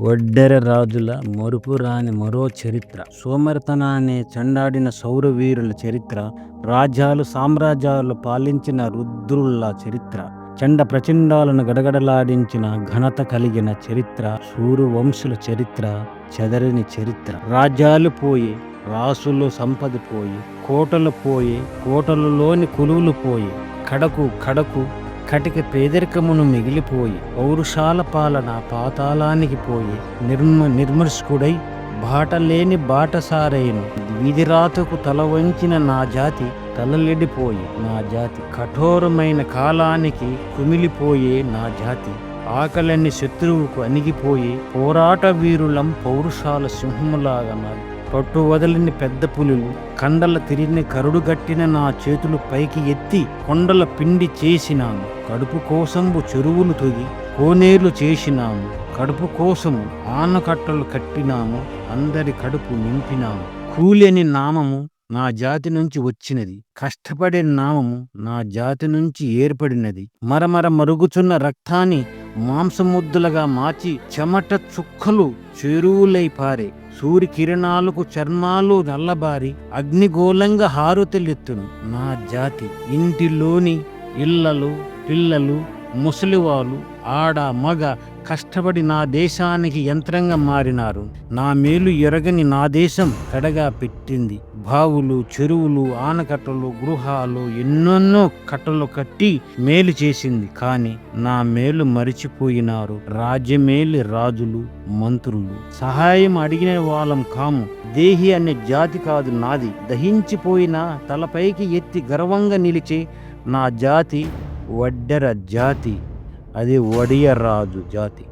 ఒడ్డెర రాజుల మరుపు రాని మరో చరిత్ర. సోమరితనాన్ని చెండాడిన సౌరవీరుల చరిత్ర రాజ్యాలు సామ్రాజ్యాలు పాలించిన రుద్రుల చరిత్ర చండ ప్రచండాలను గడగడలాడించిన ఘనత కలిగిన చరిత్ర సూర్యవంశుల వంశుల చరిత్ర చెదరని చరిత్ర. రాజ్యాలు పోయి రాసులు సంపద పోయి కోటలు పోయి కోటలలోని కులువులు పోయి కడకు కడకు కటిక పేదరికమును మిగిలిపోయి పౌరుషాల పాలన పాతాళానికి పోయి నిర్మ నిర్మర్శకుడై బాటలేని బాటసారైను విధిరాతకు తల వంచిన నా జాతి తలలెడిపోయి నా జాతి కఠోరమైన కాలానికి కుమిలిపోయే నా జాతి ఆకలని శత్రువుకు అణిగిపోయి పోరాట వీరులం పౌరుషాల సింహములాగా మారి పట్టు వదలని పెద్ద పులులు కండల తిరిగిన కరుడుగట్టిన నా చేతులు పైకి ఎత్తి కొండల పిండి చేసినాను. కడుపు కోసంబు చెరువులు తొగి కోనేర్లు చేసినాము కడుపు కోసము ఆనకట్టలు కట్టినాము అందరి కడుపు నింపినాము కూలేని నామము నా జాతి నుంచి వచ్చినది కష్టపడే నామము నా జాతి నుంచి ఏర్పడినది. మరమర మరుగుచున్న రక్తాన్ని మాంసముద్దులుగా మార్చి చెమట చుక్కలు చెరువులై పారే. సూర్య కిరణాలకు చర్మాలు నల్లబారి అగ్నిగోళంగా హారుతెలెత్తును. నా జాతి ఇంటిలోని ఇళ్ళలు పిల్లలు ముసలివాళ్ళు ఆడ మగ కష్టపడి నా దేశానికి యంత్రంగా మారినారు. నా మేలు ఎరగని నా దేశం కడగా పెట్టింది. బావులు చెరువులు ఆనకట్టలు గృహాలు ఎన్నెన్నో కట్టలు కట్టి మేలు చేసింది. కానీ నా మేలు మరిచిపోయినారు. రాజ్యమేలి రాజులు మంత్రులు. సహాయం అడిగిన వాళ్ళం కాము. దేహి అనే జాతి కాదు నాది. దహించిపోయిన తలపైకి ఎత్తి గర్వంగా నిలిచే నా జాతి వడ్డెర జాతి. అది వడియరాజు జాతి.